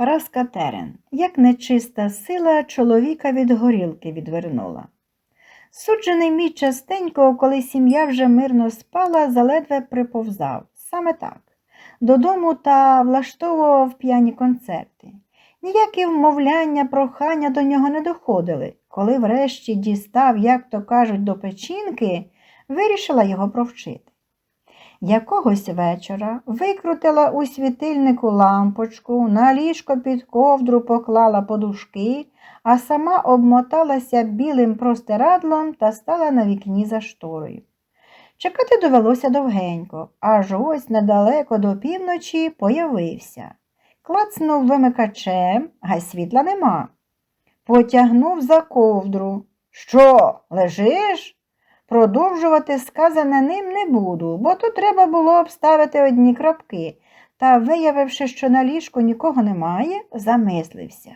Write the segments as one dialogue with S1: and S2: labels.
S1: Параска Терен, як нечиста сила чоловіка від горілки відвернула. Суджений мій частенько, коли сім'я вже мирно спала, заледве приповзав. Саме так. Додому та влаштовував п'яні концерти. Ніякі вмовляння, прохання до нього не доходили. Коли врешті дістав, як то кажуть, до печінки, вирішила його провчити. Якогось вечора викрутила у світильнику лампочку, на ліжко під ковдру поклала подушки, а сама обмоталася білим простирадлом та стала на вікні за шторою. Чекати довелося довгенько, аж ось недалеко до півночі появився. Клацнув вимикачем, а світла нема. Потягнув за ковдру. Що, лежиш? Продовжувати сказане ним не буду, бо тут треба було обставити одні крапки, та, виявивши, що на ліжку нікого немає, замислився.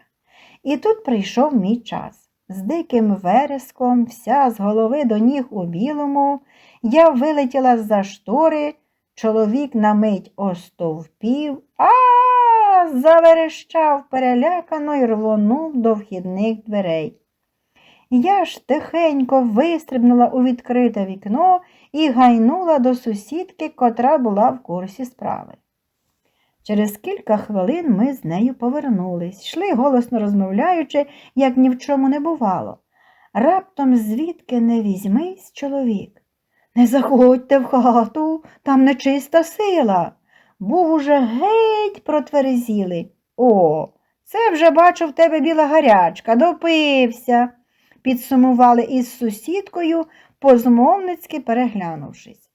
S1: І тут прийшов мій час. З диким вереском, вся з голови до ніг у білому, я вилетіла з-за штори, чоловік на мить остовпів, а заверещав перелякано й рвонув до вхідних дверей. Я ж тихенько вистрибнула у відкрите вікно і гайнула до сусідки, котра була в курсі справи. Через кілька хвилин ми з нею повернулись, йшли голосно розмовляючи, як ні в чому не бувало. Раптом звідки не візьмись чоловік. Не заходьте в хату, там нечиста сила. Був уже геть протверезілий. О, це вже бачу в тебе біла гарячка, допився підсумували із сусідкою, позмовницьки переглянувшись.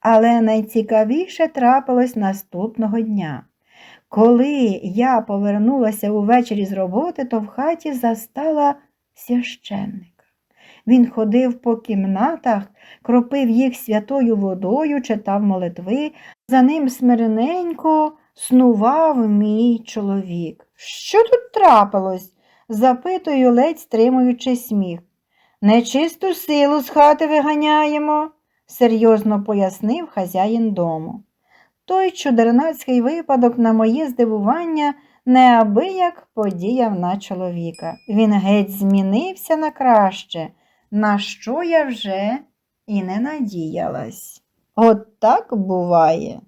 S1: Але найцікавіше трапилось наступного дня. Коли я повернулася увечері з роботи, то в хаті застала священника. Він ходив по кімнатах, кропив їх святою водою, читав молитви, за ним смирненько снував мій чоловік. Що тут трапилось? Запитую, ледь стримуючи сміх. Нечисту силу з хати виганяємо, серйозно пояснив хазяїн дому. Той чудернацький випадок, на моє здивування, неабияк подіяв на чоловіка. Він геть змінився на краще, на що я вже і не надіялась. От так буває.